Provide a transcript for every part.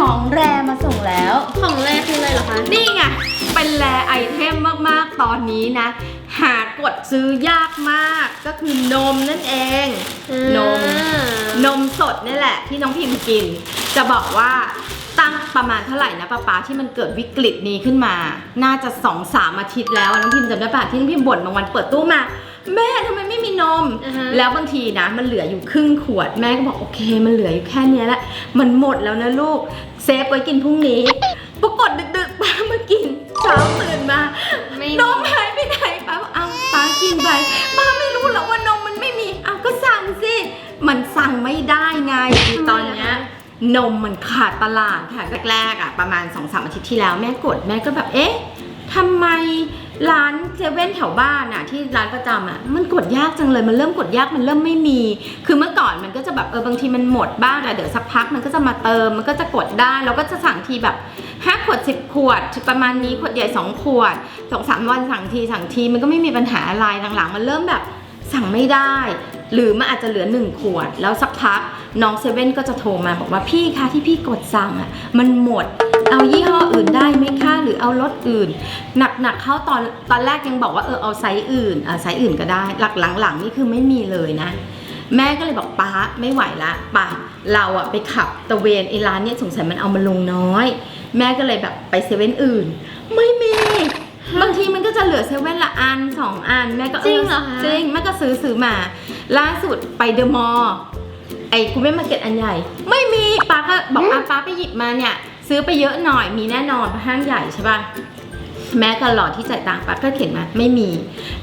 ของแรมาส่งแล้ว ของแรกคืออะไรเหรอคะ นี่ไง เป็นแรไอเทมมากๆ ตอนนี้นะ หากดซื้อยากมาก ก็คือนมนั่นเอง นม นมสดนี่แหละ ที่น้องพิมพ์กิน จะบอกว่าตั้งประมาณเท่าไหร่นะป้าป๊าที่มันเกิดวิกฤตนี้ขึ้นมา น่าจะสองสามอาทิตย์แล้วน้องพิมพ์จำได้ปะที่น้องพิมพ์บ่นบางวันเปิดตู้มา แม่ทำไมไม่มีนมอ่าฮะ แล้วบางทีนะ มันเหลืออยู่ครึ่งขวดแม่ก็บอกโอเค มันเหลืออยู่แค่เนี้ยแหละมันหมดแล้วนะลูกเซฟไว้กินพรุ่งนี้ ปรากฏดึกๆป้ามากินเช้าตื่นมา ไม่นมหายไปไหนป้าบอกเอาป้ากินไปป้าไม่รู้หรอกว่านมมันไม่มีเอาก็สั่งสิ มันสั่งไม่ได้ไงคือตอนเนี้ยนมมันขาดตลาดค่ะแรกๆอะประมาณ2อสอาทิตย์ที่แล้วแม่กดแม่ก็แบบเอ๊ะทำไม ร้านเซเว่นแถวบ้านอะที่ร้านประจำอะมันกดยากจังเลยมันเริ่มกดยากมันเริ่มไม่มี คือเมื่อก่อนมันก็จะแบบเออบางทีมันหมดบ้างแต่เดี๋ยวสักพักมันก็จะมาเติมมันก็จะกดได้แล้วก็จะสั่งทีแบบห้าขวดสิบขวดประมาณนี้ขวดใหญ่สองขวดสองสามวันสั่งทีสั่งทีมันก็ไม่มีปัญหาอะไรหลังๆ มันเริ่มแบบสั่งไม่ได้ หรือมันอาจจะเหลือหนึ่งขวด แล้วสักพักน้องเซเว่นก็จะโทรมาบอกว่าพี่คะที่พี่กดสั่งอะมันหมดเอายี่ห้ออื่นได้ไหมคะหรือเอารสอื่น หนักๆเข้าตอนตอนแรกยังบอกว่าเออเอาไซส์อื่นอะไซส์อื่นก็ได้หลักหลังๆนี่คือไม่มีเลยนะ แม่ก็เลยบอกป้าไม่ไหวละป้าเราอะไปขับตะเวนไอ้ร้านเนี้ยสงสัยมันเอามาลงน้อย แม่ก็เลยแบบไปเซเว่นอื่น ไม่มี บางทีมันก็จะเหลือเซเว่นละอันสองอันแม่ก็จริงเหรอคะ จริงแม่ก็ซื้อซื้อมา ล่าสุดไปเดอะมอลล์ไอ้คุณแม่มาเก็ตอันใหญ่ ไม่มีป้าก็บอกอะป้าไปหยิบมาเนี่ย ซื้อไปเยอะหน่อยมีแน่นอนเพราะห้างใหญ่ใช่ป่ะแม่ก็หลอดที่จ่ายตังค์ป้าก็เขียนมาไม่มี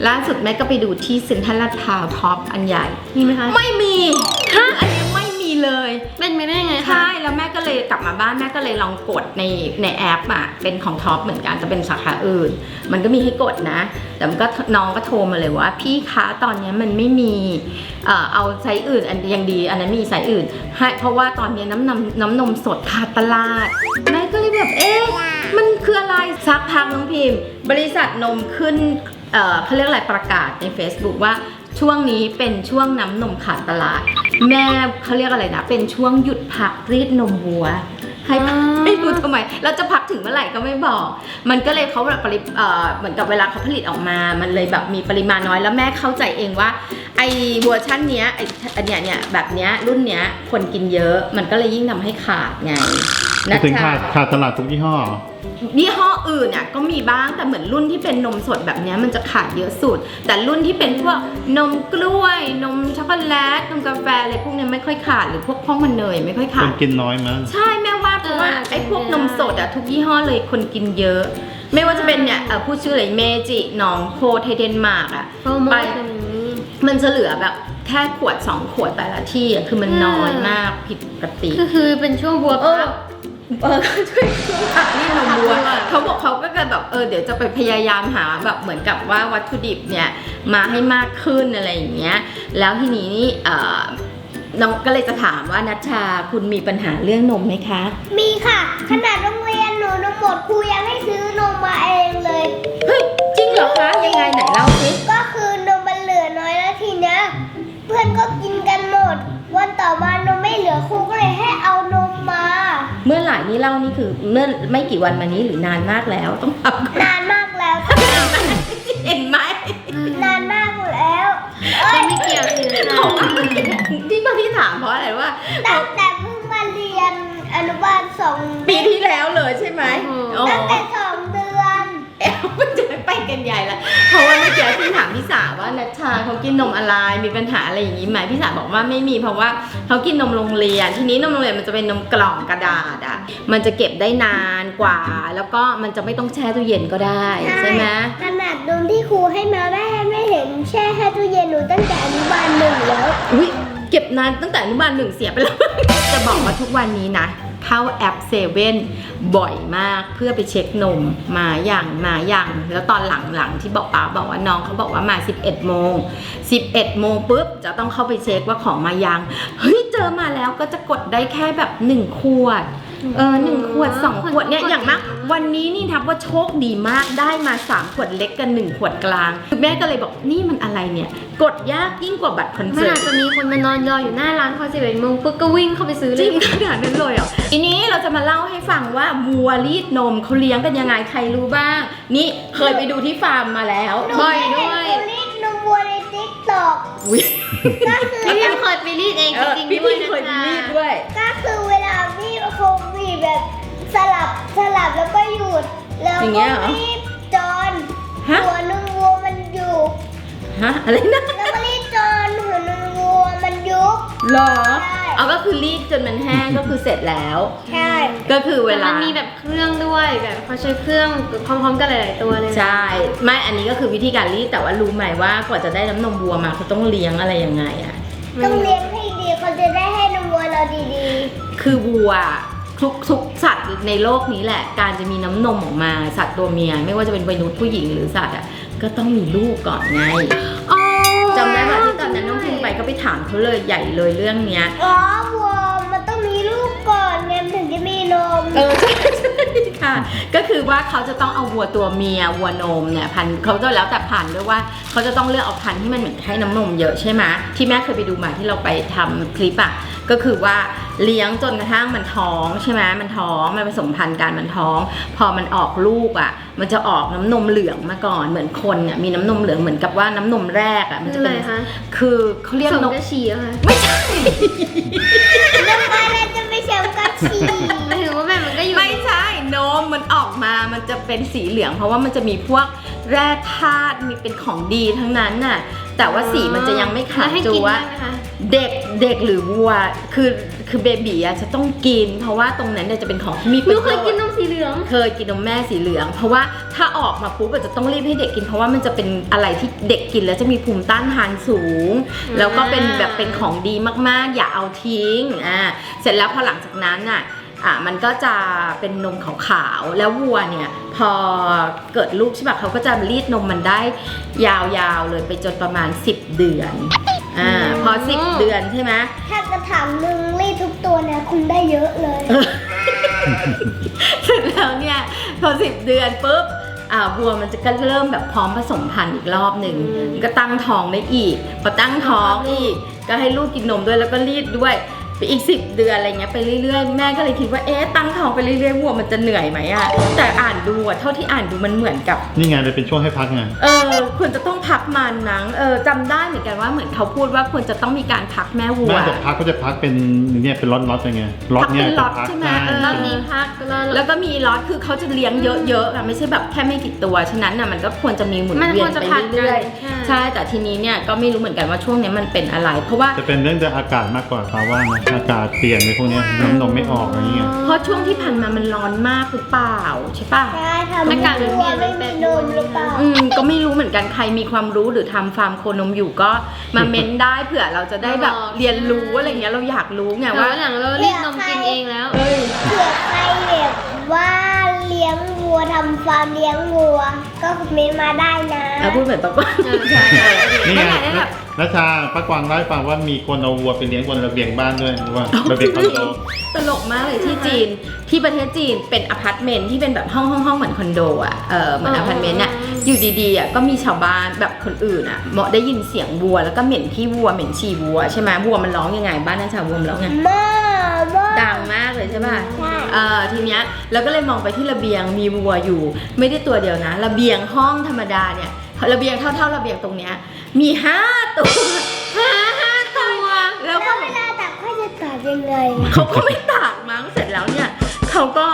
ล่าสุดแม่ก็ไปดูที่เซ็นทรัลลาดพร้าวท็อปอันใหญ่ มีไหมคะ ไม่มีฮะอันนี้ไม่มี เลย เป็นไปได้ยังไงคะ ใช่แล้วแม่ก็เลยกลับมาบ้านแม่ก็เลยลองกดในในแอปอะเป็นของท็อปเหมือนกันจะเป็นสาขาอื่น มันก็มีให้กดนะ แต่มันก็น้องก็โทรมาเลยว่า พี่คะตอนนี้มันไม่มีเอ่อเอาไซส์อื่นอันยังดี อันนั้นมีไซส์อื่นให้เพราะว่าตอนนี้น้ำนมน้ำนมสดขาดตลาดแม่ก็เลยแบบเอ๊ะมันคืออะไรสักพักน้องพิมพ์ บริษัทนมขึ้นเอ่อเขาเรียกอะไรประกาศใน Facebook ว่า ช่วงนี้เป็นช่วงน้ำนมขาดตลาด แม่เขาเรียกอะไรนะ เป็นช่วงหยุดพักรีดนมวัว ให้ รู้ทำไมเราจะพักถึงเมื่อไหร่ก็ไม่บอก มันก็เลยเขาแบบปริเอ่อเหมือนกับเวลาเขาผลิตออกมา มันเลยแบบมีปริมาณน้อยแล้วแม่เข้าใจเองว่าไอ้เวอร์ชันเนี้ยไอ้อันเนี้ยเนี่ยแบบเนี้ยรุ่นเนี้ยคนกินเยอะ มันก็เลยยิ่งทำให้ขาดไงถึงคะขาดขาดตลาดทุกยี่ห้อ ยี่ห้ออื่นอะก็มีบ้างแต่เหมือนรุ่นที่เป็นนมสดแบบเนี้ยมันจะขาดเยอะสุด แต่รุ่นที่เป็นพวกนมกล้วย นมช็อกโกแลตนมกาแฟอะไรพวกเนี้ยไม่ค่อยขาดหรือพวกพวกมันเนยไม่ค่อยคขานดกินน้อยมั้ง ใช่แม่ว่าเพราะว่าเออไอ้พวกจรินงมสดอะทุกยี่ห้อเลยคนกินเยอะ ไม่ว่าจะเป็นเนี่ยเอ่อพูดชื่ออะไรเมจิหนองโพไทยเดนมาร์กอะโปรโมไป ทอย่างนี้ มันจะเหลือแบบแค่ขวดสองขวดแต่ละที่อะคือมันน้อยมากผิดปกติก็คือเป็นช่วงบัวเอพัอบ เออก็ช่วยผักนี่นมวัวเขาบอกเขาก็จะแบบเออเดี๋ยวจะไปพยายามหาแบบเหมือนกับว่าวัตถุดิบเนี่ยมาให้มากขึ้นอะไรอย่างเงี้ยแล้วทีนี้นี่เออ น้องก็เลยจะถามว่านัชชาคุณมีปัญหาเรื่องนมไหมคะ มีค่ะ ขนาดโรงเรียนหนูนมหมดครูยังให้ซื้อนมมาเองเลย เฮ้ย จริงเหรอคะ ยังไงไหนเล่าสิก็คือนมมันเหลือน้อยแล้วทีเนี้ยเพื่อนก็กินกันหมด วันต่อมานมไม่เหลือครูก็เลยให้เอานมมา เมื่อไหร่นี่เล่านี่คือเมื่อไม่กี่วันมานี้หรือนานมากแล้วต้องทำก่อนนานมากแล้ว เห็นไหมนานมากแล้วเอ้ก็ยไม่เกี่ยวสิเขาค่ะ ที่มาที่ถามเพราะอะไรว่า ตั้งแต่เพิ่งมาเรียนอนุบาลสองปีที่แล้วเลยใช่ไหมโอ้ตั้งแต่สองเดือนเอ๊ะมันจะไปกันใหญ่ละเพราะว่าเมื่อกี้พี่ถามพี่สาวว่านัชชาเขากินนมอะไรมีปัญหาอะไรอย่างนี้ไหมพี่สาวบอกว่าไม่มีเพราะว่าเขากินนมโรงเรียน ทีนี้นมโรงเรียนมันจะเป็นนมกล่องกระดาษอะมันจะเก็บได้นานกว่า แล้วก็มันจะไม่ต้องแช่ตู้เย็นก็ได้ใช่ไหมขนาดนมที่ครูให้มาแม่ไม่เห็นแช่ให้ตู้เย็นหนูตั้งแต่อนุบา ก็บนานตั้งแต่อนุบาลหนึ่งเสียไปแล้ว จะบอกว่าทุกวันนี้นะ เข้าแอปเซเว่นบ่อยมากเพื่อไปเช็คนมมาอย่างมาอย่างแล้วตอนหลังๆที่บอกป้าบอกว่าน้องเขาบอกว่ามา 11 โมง 11 โมงปุ๊บจะต้องเข้าไปเช็คว่าของมายัง เฮ้ย เจอมาแล้วก็จะกดได้แค่แบบ 1 ขวด เออหนึ่งขวดสองขวดเนี่ยอย่างมากวันนี้นี่ทับว่าโชคดีมากได้มาสามขวดเล็กกันหนึ่งขวดกลางคือแม่ก็เลยบอกนี่มันอะไรเนี่ย กดยากยิ่งกว่าบัตรคอนมันเสิร์อาตจจะมีคนมานอนรออยู่หน้าร้านพอสิบเอ็ดโมงปุ๊บก็วิ่งเข้าไปซื้อเลจริยงขนาดนั้นเลยเหรอทีนี้เราจะมาเล่าให้ฟังว่าวัวรีดนมเขาเลี้ยงกันยังไงใครรู้บ้าง นี่เคยไปดูที่ฟาร์มมาแล้วบ่อยด้วยหนูรีดนมวัวในติ๊กต็อกอุ๊ยก็คือพี่พิมเคยไปรีดเองเออจริงๆพี่ด้วยพี่นะเคยไปคะรีดด้วย ก็คือเวลาพี่โควิด แบบสลับสลับแล้วก็หยุด แล้วอย่างเงี้ก็ยเหรอรีบจอนฮะ หัวนมวัวมันอยู่ฮะอะไรนะแล้วก็รีบจอนหัวนมวัวมันยุบ หรอใช่ เอาก็คือรีดจนมันแห้งก็คือเสร็จแล้ว ใช่ก็คือเวแต่ลา มันมีแบบเครื่องด้วยแบบเขาใช้เครื่องพร้อมๆกันหลายๆตัวเลยนะใช่ ไม่ อันนี้ก็คือวิธีการรีดแต่ว่ารู้ไหมว่ากว่าจะได้น้ำนมวัวมาเขาต้องเลี้ยงอะไรยังไงอะ ต้องเลี้ยงให้ดีเขาจะได้ให้นมวัวเราดีคือวัว ทุกทุกสัตว์ในโลกนี้แหละ การจะมีน้ำนมออกมาสัตว์ตัวเมีย ไม่ว่าจะเป็นมนุษย์ผู้หญิงหรือสัตว์อะก็ต้องมีลูกก่อนไงอ๋อจำได้ป่ะที่ตอนนั้นน้องพิมไปก็ไปถามเขาเลยใหญ่เลยเรื่องเนี้ยๆอ๋อวัวมันต้องมีลูกก่อนไงมันถึงจะมีนมเออใช่ใช่ค่ะ ก็คือว่าเขาจะต้องเอาวัวตัวเมียวัวนมเนี่ยพันธุ์เขาจะแล้วแต่พันธุ์ด้วยว่าเขาจะต้องเลือกเอาพันธุ์ที่มันเหมือนให้น้ำนมเยอะใช่ไหมที่แม่เคยไปดูมาที่เราไปทำคลิปอะก็คือว่า เลี้ยงจนกระทั่งมันท้องใช่ไหมมันท้องมันผสมพันธุ์กันมันท้อง พอมันออกลูกอะ มันจะออกน้ำนมเหลืองมาก่อนเหมือนคนอะมีน้ำนมเหลืองเหมือนกับว่าน้ำนมแรกอะมันจะเลเป็นยคะคือเขาเรียกสมนมจะฉี่อะค่ะไม่ใช่แล้วใครเราจะไปเชมกัดฉี่หมายถึงว่าแบบมันก็อยู่ไม่ใช่นมมันออกมามันจะเป็นสีเหลือง เพราะว่ามันจะมีพวกแร่ธาตุมีเป็นของดีทั้งนั้นน่ะแต่ว่าสีมันจะยังไม่ขาแล้ดให้จักินวได้ไหมคะเด็กเด็กหรือวัวคือ คือเบบีอะจะต้องกิน เพราะว่าตรงนั้นเนี่ยจะเป็นของที่มีหประนูโยชน์เคยกินนมสีเหลือง เคยกินนมแม่สีเหลือง เพราะว่าถ้าออกมาปุ๊บอาจจะต้องรีบให้เด็กกิน เพราะว่ามันจะเป็นอะไรที่เด็กกินแล้วจะมีภูมิต้านทานสูงอืมแล้วก็เป็นแบบเป็นของดีมากๆ อย่าเอาทิ้งอ่าเสร็จแล้วพอหลังจากนั้นน่ะอะมันก็จะเป็นนมขาวๆแล้ววัวเนี่ยพอเกิดลูกใช่ปะเขาก็จะรีดนมมันได้ยาวๆเลยไปจนประมาณ 10 เดือน อ่าพอ10เดือนใช่ไหมถ้ากระถางหนึ่งรีดทุกตัวเนี่ยคุณได้เยอะเลย เสร็จแล้วเนี่ยพอสิบเดือนปุ๊บอ่าวัวมันจะก็เริ่มแบบพร้อมผสมพันธุ์อีกรอบหนึ่งอืมก็ตั้งท้องได้อีกพอตั้งท้องอีกก็ให้ลูกกินนมด้วยแล้วก็รีดด้วย ไปอีก 10 เดือนอะไรเงี้ยไปเรื่อยๆ แม่ก็เลยคิดว่าเอ๊ะตั้งท้องไปเรื่อยๆวัวมันจะเหนื่อยไหมอะแต่อ่านดูอะเท่าที่อ่านดูมันเหมือนกับ นี่ไงเลยเป็นช่วงให้พักไง เออควรจะต้องพักมันนังเออจำได้เหมือนกันว่าเหมือนเขาพูดว่าควรจะต้องมีการพักแม่วัว น่าจะพักก็จะพักเป็นเนี่ยเป็นล็อตล็อตยังไงล็อตเนี่ยพักเป็นล็อตจะพักใช่ไหมใช่เออ รอบนี้พักแล้วแล้วก็มีล็อตคือเขาจะเลี้ยงเยอะๆอะไม่ใช่แบบแค่ไม่กี่ตัวฉะนั้นน่ะมันก็ควรจะมีหมุนมันเวียควรนจะไปผัดกันเรื่อยใช่ ๆใช่แต่ทีนี้เนี่ยก็ไม่รู้เหมือนกันว่าช่วงนี้มันเป็นอะไร เพราะว่า จะเป็นเรื่องอากาศมากกว่าฟ้าว่านะอากาศเปลี่ยนในพวกเนี้ยน้ำนมไม่ออกอะไรเงี้ยเพราะช่วงที่ผ่านมามันร้อนมากหรือเปล่าใช่ป่ะ ใช่ทำอากาศมันเปลี่ยน ไม่มีนมหรือเปล่าอืมก็ไม่รู้เหมือนกันใครมีความรู้หรือทำฟาร์มโคนมอยู่ก็มาเม้นได้เผื่อเราจะได้แบบบอกเรียนรู้อะไรเงี้ยเราอยากรู้ไงแต่ว่าว่าหลังเรารีดนมกินเองแล้วเอ้ยเผื่อใครแบบว่าเลี้ยง วัวทำฟาร์มเลี้ยงวัว ก็คอมเมนต์มาได้นะเอาพูดเหมือนปะป้าเออใช่นี่นั่ไงนแหละนั่นแหละนัชชาป้ากวางเล่าให้ฟังว่ามีคนเอาวัวไปเลี้ยงบนระเบียงบ้านด้วยหรือว่าระเบียงคอนโดตลกมากเลยที่จีน ที่ประเทศจีนเป็นอพาร์ตเมนต์ที่เป็นแบบห้องห้องห้องเหมือนคอนโดอะเออเหมือนอพาร์ตเมนต์อะอยู่ดีๆอะก็มีชาวบ้านแบบคนอื่นอะเหมาะได้ยินเสียงวัวแล้วก็เหม็นขี้วัวเหม็นฉี่วัวใช่ไหมวัวมันร้องยังไงบ้านนั้นชาววัวมันร้องไง หม้อหม้อดังมากเลยใช่ป่ะใช่ เออทีเนี้ยเราก็เลยมองไปที่ระเบียงมีวัวอยู่ ไม่ได้ตัวเดียวนะ ระเบียงห้องธรรมดาเนี่ย ระเบียงเท่าๆระเบียงตรงเนี้ยมีห้าตัวห้าห้าตัวแล้วแล้ก็วเวลาตักข้าวจะตักยังไง เขาก็ไม่ตากมั้งเสร็จแล้วเนี่ยเขาก็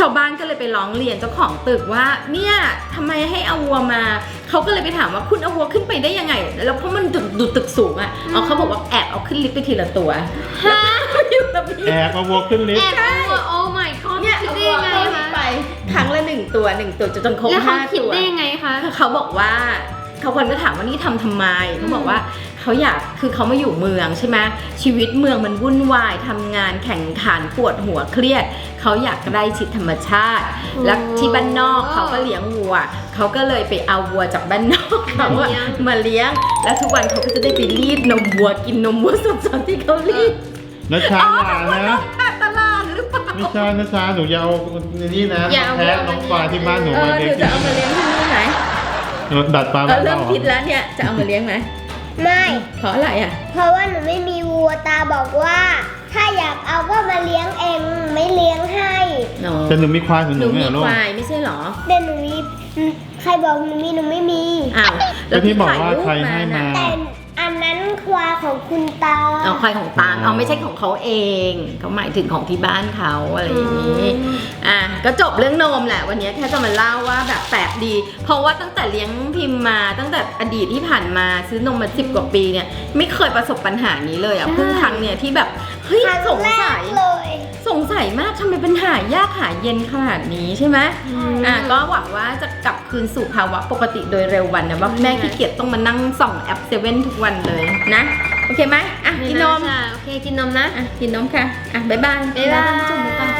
ชาวบ้านก็เลยไปร้องเรียนเจ้าของตึกว่า เนี่ยทำไมให้เอาวัวมา เขาก็เลยไปถามว่าคุณเอาวัวขึ้นไปได้ยังไง แล้วเพราะมันตึกดูตึกสูงอะ่ะเอาเขาบอกว่าแอบเอาขึ้นลิฟต์ไปทีละตัวแล้วอยู่ระเบียง แอบเอาวัวขึ้นลิฟแอต์บเอาวัวโอ้ my god เนี่ยคิดเอาได้วัวยังไงเข้าลิฟคะต์ไปครั้งละหนึ่งตัวหนึ่งตัวจนครบแล้วเขาห้าคิดตัวได้ยังไงคะ เขาบอกว่าเขาคนก็ถามว่านี่ทำทำไมเขาบอกว่า เขาอยากคือเขามาอยู่เมืองใช่ไหมชีวิตเมืองมันวุ่นวายทำงานแข่งขันปวดหัวเครียด เขาอยากใกล้ชิดธรรมชาติโอ้แล้วที่บ้านนอกเขาก็เลี้ยงวัว เขาก็เลยไปเอาวัวจากบ้านนอกเขาอะมาเลี้ยงมาเลี้ยงแล้วทุกวันเขาก็จะได้ไปรีดนมวัวกินนมวัวสดๆที่เขารีดนัชชาอ๋ออย่าว่านนะกขาดตลาดหรือเปล่า ไม่ใช่นะจ๊ะหนูจะเอานี่นะอย่าเอา แพะน้องปลาที่บ้านหนูเอมาอเลี้เดี๋ยยวงจะเอามาเลี้ยงที่นี่ไหมดัดปลาเอบ้าอนเริ่เรามเหรอคิดแล้วเนี่ยจะเอามาเลี้ยงไหม ไม่ เพราะอะไรอะ เพราะว่าหนูไม่มีวัวตาบอกว่า ถ้าอยากเอาก็มาเลี้ยงเองไม่เลี้ยงให้หนูแต่หนูมีควายของหหนูนูไม่มีเหรอลูคก วายไม่ใช่เหรอ แต่หนูมีใครบอกหนูมีหนูไม่มี อ้าวแล้วพี่บอกว่าถ่ยรูปใครให้มา แต่อันนั้น ควายของคุณตาเอาควายของตาลเอาไม่ใช่ของเขาเองเขาหมายถึงของที่บ้านเขาอะไรอย่างนี้อะก็จบเรื่องนมแหละวันนี้แค่จะมาเล่าว่าแบบแปลกดี เพราะว่าตั้งแต่เลี้ยงพิมพ์มาตั้งแต่อดีตที่ผ่านมาซื้อนมมาสิบกว่าปีเนี่ยไม่เคยประสบปัญหานี้เลยอะใช่เพิ่งครั้งเนี่ยที่แบบเฮ้ยครั้งสงแรสักยเลย สงสัยมากทำไมปัญหายากหาเย็นขนาดนี้ใช่ไหมอะก็หวังว่าจะกลับคืนสู่ภาวะปกติโดยเร็ววันนะว่าแม่ขี้เกียจต้องมานั่งส่องแอปเซเว่นทุกวันเลยนะ โอเคไหมอะกินนมจ้ะโอเคกินนมนะอะกินนมค่ะอะบ๊ายบายบ๊ายบาย